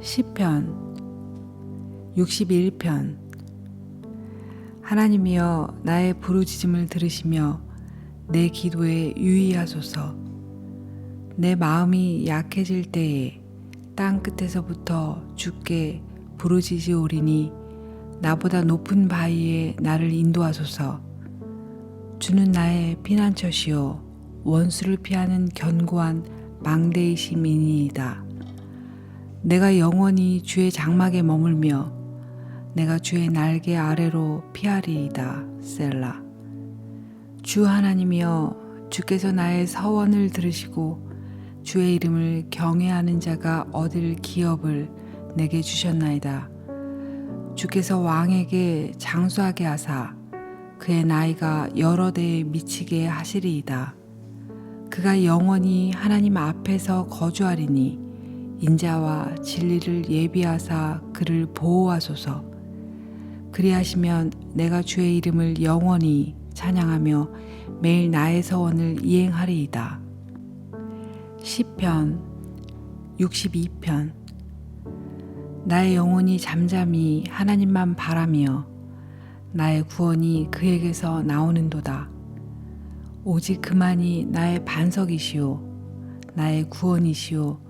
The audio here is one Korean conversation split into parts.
시편 61편. 하나님이여 나의 부르짖음을 들으시며 내 기도에 유의하소서. 내 마음이 약해질 때에 땅 끝에서부터 주께 부르짖으오리니 나보다 높은 바위에 나를 인도하소서. 주는 나의 피난처시요 원수를 피하는 견고한 망대이심이니이다. 내가 영원히 주의 장막에 머물며 내가 주의 날개 아래로 피하리이다. 셀라. 주 하나님이여 주께서 나의 서원을 들으시고 주의 이름을 경외하는 자가 얻을 기업을 내게 주셨나이다. 주께서 왕에게 장수하게 하사 그의 나이가 여러 대에 미치게 하시리이다. 그가 영원히 하나님 앞에서 거주하리니 인자와 진리를 예비하사 그를 보호하소서. 그리하시면 내가 주의 이름을 영원히 찬양하며 매일 나의 서원을 이행하리이다. 시편 62편 나의 영혼이 잠잠히 하나님만 바라며 나의 구원이 그에게서 나오는도다. 오직 그만이 나의 반석이시오 나의 구원이시오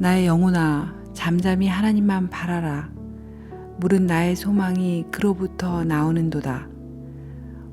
나의 영혼아 잠잠히 하나님만 바라라. 물은 나의 소망이 그로부터 나오는도다.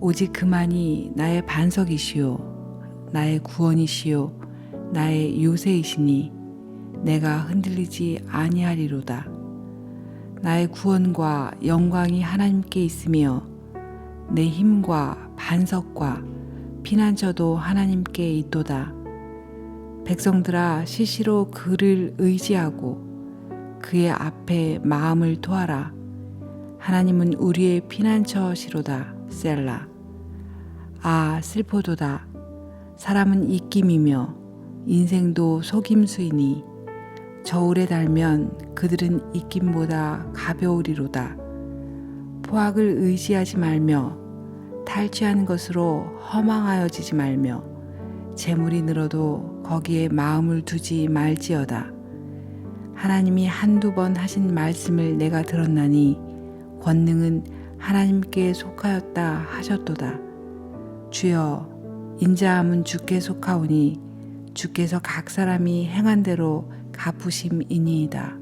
오직 그만이 나의 반석이시요 나의 구원이시요 나의 요새이시니 내가 흔들리지 아니하리로다. 나의 구원과 영광이 하나님께 있으며 내 힘과 반석과 피난처도 하나님께 있도다. 백성들아 시시로 그를 의지하고 그의 앞에 마음을 토하라. 하나님은 우리의 피난처시로다. 셀라. 아 슬퍼도다. 사람은 입김이며 인생도 속임수이니 저울에 달면 그들은 입김보다 가벼우리로다. 포악을 의지하지 말며 탈취하는 것으로 허망하여지지 말며 재물이 늘어도 거기에 마음을 두지 말지어다. 하나님이 한두 번 하신 말씀을 내가 들었나니 권능은 하나님께 속하였다 하셨도다. 주여 인자함은 주께 속하오니 주께서 각 사람이 행한 대로 갚으심이니이다.